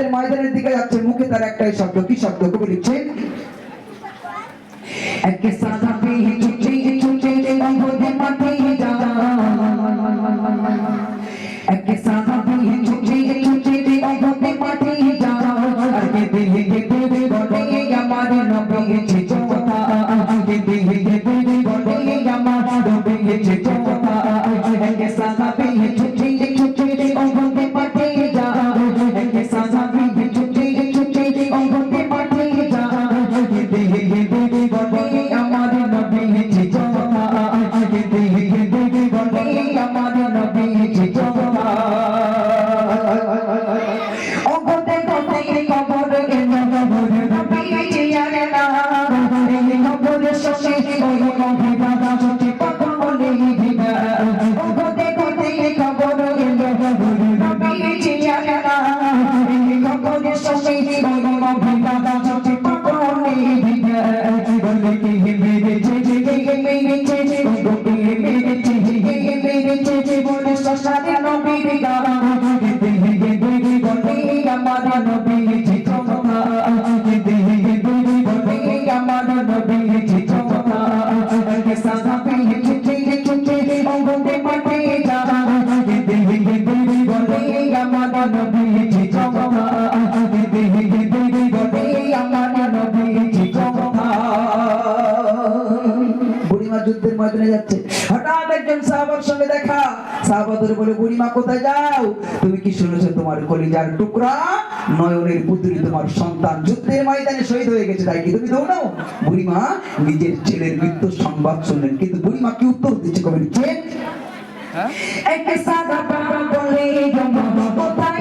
যুদ্ধের ময়দানের দিকে যাচ্ছে, মুখে তার একটাই শব্দ, কি শব্দ? কবি লিখছেন, এক সাদা পে ছুটে ছুটে অঙ্গদে মাঠে যা এক সাদা পে ছুটে ছুটে অঙ্গদে মাঠে যা আর কে দিলে কে দিলে বলে আমার নবী চিচোতা কে দিলে কে দিলে বলে আমার নবী চিচোতা এক শশারে নবীর গান দিদি সাহাবাদের বলে বুড়িমা কোথায় যাও? তুমি কি শুনেছো তোমার কলিজার টুকরা? নয়নের পুত্রী তোমার সন্তান যুদ্ধের ময়দানে শহীদ হয়ে গেছে তাই কি তুমি দৌড়াও? বুড়িমা নিজের ছেলের মৃত্যু সংবাদ শুনলেন কিন্তু বুড়িমা কি উত্তর দিচ্ছে কবি লিখছেন একটা সাদা বাবা বলে কোথায়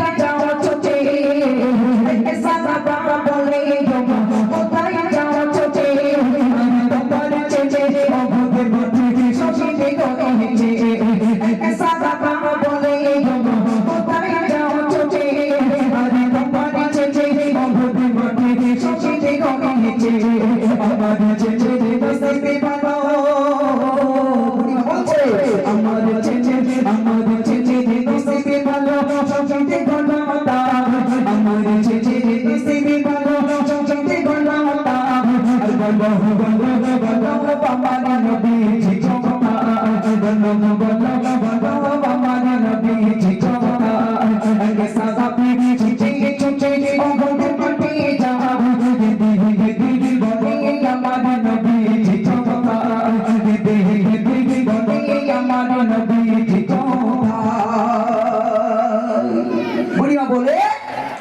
বলে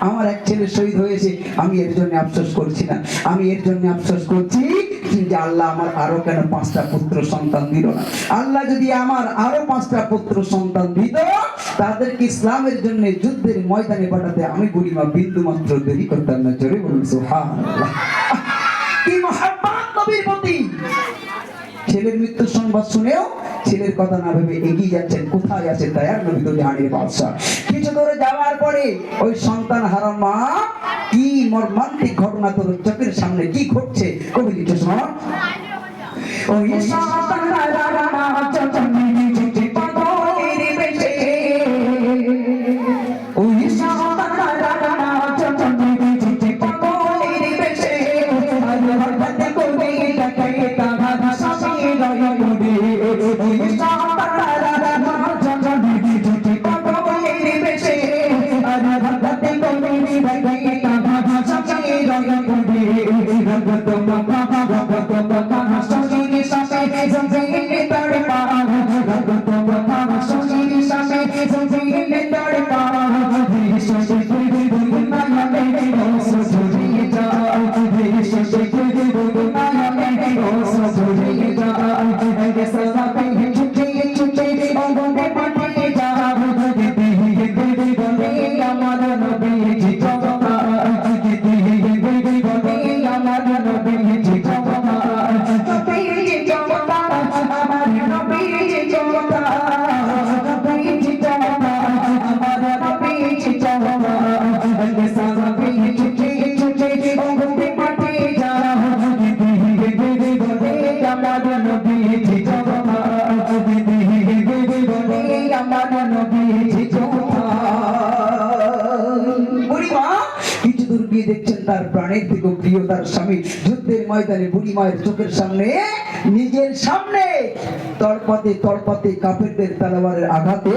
আমার এক ছেলে শহীদ হয়েছে। আমি এর জন্য আফসোস করছি না। আমি এর জন্য আফসোস করছি যে আল্লাহ আমার আরও কেন পাঁচটা পুত্র সন্তান দিল না। আল্লাহ যদি আমার আরও পাঁচটা পুত্র সন্তান দিত, তাদেরকে ইসলামের জন্য যুদ্ধের ময়দানে পাঠাতে আমি বুড়িমা বিন্দু মাত্র দেরি করতাম না। জোরে বলুন, সুবহানাল্লাহ। কি মহাব্বত নবীর প্রতি? ছেলের মৃত্যুর সংবাদ শুনেও ছেলের কথা না ভেবে এগিয়ে যাচ্ছেন। কোথায় আছে দয়ার নবী তো জাহানের বাদশাহ। কিছু দূরে যাওয়ার পরে ওই সন্তান হারা মা কি মর্মান্তিক ঘটনা তোর চোখের সামনে কি ঘটছে? কবি লিখেছ শোন ওই সন্তান হারা মা রয় আমার নবী তার প্রাণের থেকে প্রিয় তার স্বামী যুদ্ধের ময়দানে বুড়ি মায়ের চোখের সামনে, নিজের সামনে তলপাতে তলপাতে কাফেরদের তালাবারের আঘাতে,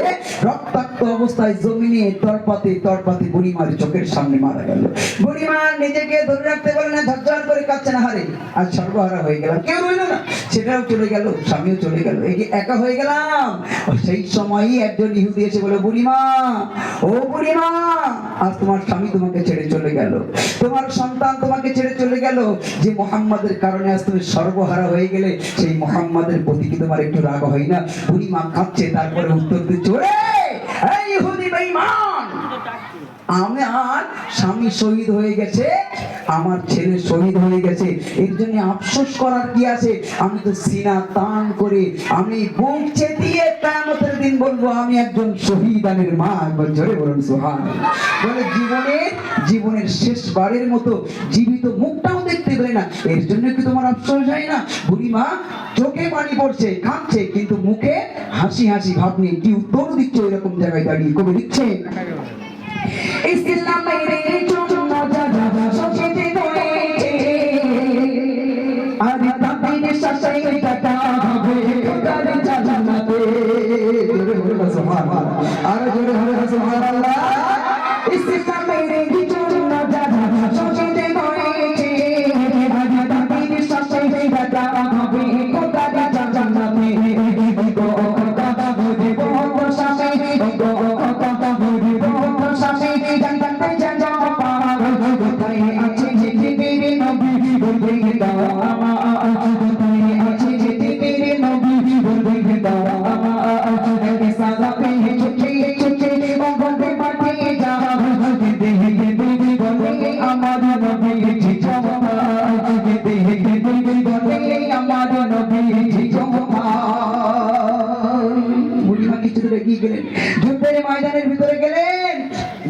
রক্তাক্ত অবস্থায় জমিনে তলপাতে তলপাতে বুড়ি মায়ের চোখের সামনে মারা গেল। বুড়ি মা নিজেকে ধরে রাখতে পারে না, ঝরঝর করে কাঁদছে না, হারে আর সর্বহারা হয়ে গেলাম। কেউ রইল না, সেটাও চলে গেল, স্বামীও চলে গেল, এই একা হয়ে গেলাম। সেই সময়ই একজন ইহুদি এসে বলে বুড়িমা ও বুড়িমা আজ তোমার স্বামী তোমাকে ছেড়ে চলে গেল। তোমার সন্তান তোমাকে ছেড়ে চলে গেল। যে মোহাম্মদের কারণে আজ তুমি সর্বহারা হয়ে গেলে, সেই মোহাম্মদের প্রতি কি তোমার একটু রাগ হয় না? বুড়িমা কাঁদছে তারপরে উত্তর দিচ্ছে ইহুদি বেঈমান! আমার স্বামী শহীদ হয়ে গেছে, আমার ছেলে শহীদ হয়ে গেছে। এর জন্য আফসোস করার কি আছে? আমি তো সিনা তান করে, আমি বুক চেতিয়ে কামতের দিন বলব, আমি একজন শহীদানের মা, একবার জোরে বলুন সোহান বলে জীবনের জীবনের শেষ বারের মতো জীবিত মুখটাও দেখতে পেলে না, এর জন্য কি তোমার আফসোস হয় না? বুড়ি মা চোখে পানি পড়ছে কাঁদছে কিন্তু মুখে হাসি হাসি, ভাব নিয়ে কি উত্তর দিচ্ছে এরকম জায়গায় দাঁড়িয়ে কবি দিচ্ছে ইসলামের বলো দূর এগিয়ে গেলেন? যুদ্ধের ময়দানের ভিতরে গেলেন।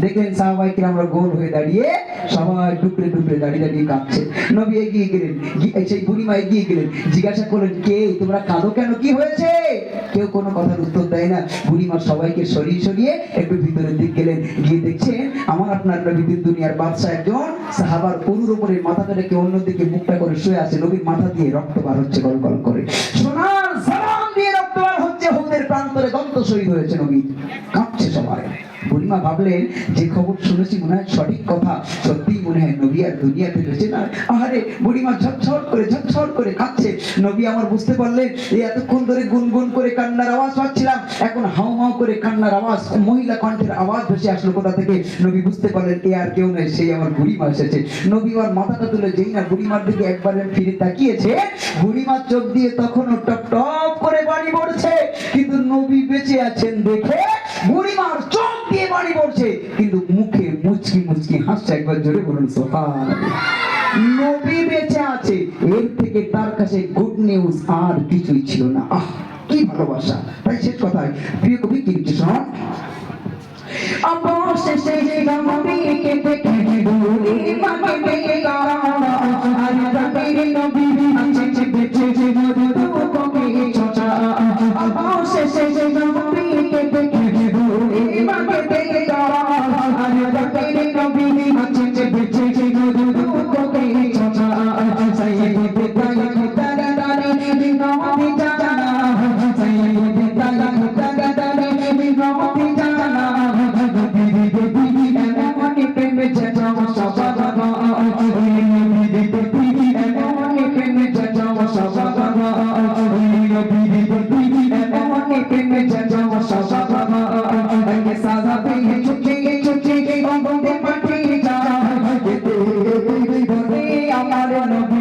দেখলেন সাহাবাই আমরা গোল হয়ে দাঁড়িয়ে সবাই টুকরে টুকরে দাঁড়িয়ে দাঁড়িয়ে কাঁদছে নবী এগিয়ে গেলেন সেই বুড়িমা এগিয়ে গেলেন, জিজ্ঞাসা করলেন, কে? তোমরা কাঁদো কেন? কি হয়েছে? কেউ কোনো কথার উত্তর দেয় না। বুড়িমা সবাইকে সরিয়ে সরিয়ে একটু ভিতরের দিক গেলেন। গিয়ে দেখছেন আমার আপনার নবীদের দুনিয়ার বাদশা একজন সাহাবার অনুর উপরে রেখে অন্যদিকে মুখটা করে শুয়ে আছে। নবীর মাথা দিয়ে রক্ত বার হচ্ছে গল গল করে। সোনার সালাম দিয়ে রক্ত বার হুদের প্রান্তরে গন্ত শহীদ হয়েছে নবী কাঁপছে সবাই। বুড়িমা ভাবলেন, যে খবর শুনেছি মনে হয় সঠিক কথা। সত্যি মনে হয় নবী আর দুনিয়াতে বেঁচে না? আরে বুড়িমা ঝটঝট করে ঝটঝট করে কাঁদছে। নবী আমার বুঝতে পারলেন এই এতক্ষণ ধরে গুনগুন করে কান্নার আওয়াজ পাচ্ছিলাম। এখন হাউ হাউ করে কান্নার আওয়াজ, মহিলা কণ্ঠের আওয়াজ ভেসে আসলো কোথা থেকে? নবী বুঝতে পারলেন, এ আর কেউ নয় সেই আমার বুড়িমা এসেছে। নবী আমার মাথাটা তুলে যেই না বুড়িমার দিকে একবার ফিরে তাকিয়েছে, বুড়িমার চোখ দিয়ে তখনও টপ টপ করে বাড়ি পড়ছে। কিন্তু নবী বেঁচে আছেন দেখে বুড়িমার চোখ দিয়ে বাড়ি পড়ছে কিন্তু মুখে মুচকি মুচকি হাসছে একবার জোরে বলুন সোহান নবী বেঁচে আছে, এর থেকে তার কাছে গুড নিউজ আর কিছুই ছিল না। আহ, কি ভালোবাসা। তাই শেষ কথায়, প্রিয় কবি কি লিখছে শোন অবশেষে নবীকে দেখে বুড়িমাকে পেয়ে গেলাম আর নবীর নবী আছে বেঁচে যে I don't know.